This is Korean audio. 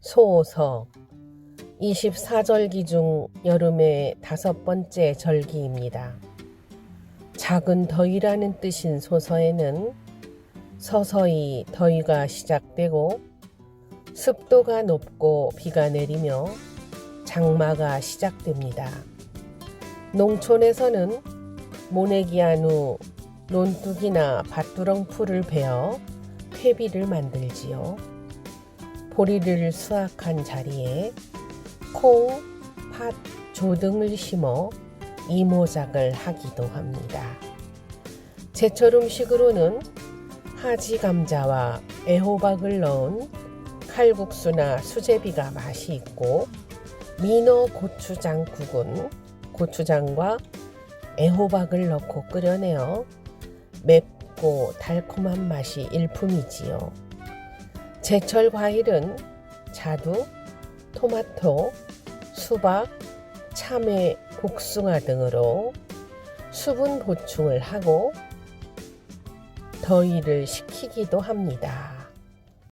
소서 24절기 중 여름의 다섯 번째 절기입니다. 작은 더위라는 뜻인 소서에는 서서히 더위가 시작되고 습도가 높고 비가 내리며 장마가 시작됩니다. 농촌에서는 모내기한 후 논둑이나 밭두렁 풀을 베어 퇴비를 만들지요. 보리를 수확한 자리에 콩, 팥, 조 등을 심어 이모작을 하기도 합니다. 제철 음식으로는 하지 감자와 애호박을 넣은 칼국수나 수제비가 맛이 있고 민어 고추장 국은 고추장과 애호박을 넣고 끓여내어 맵고 달콤한 맛이 일품이지요. 제철 과일은 자두, 토마토, 수박, 참외, 복숭아 등으로 수분 보충을 하고 더위를 식히기도 합니다.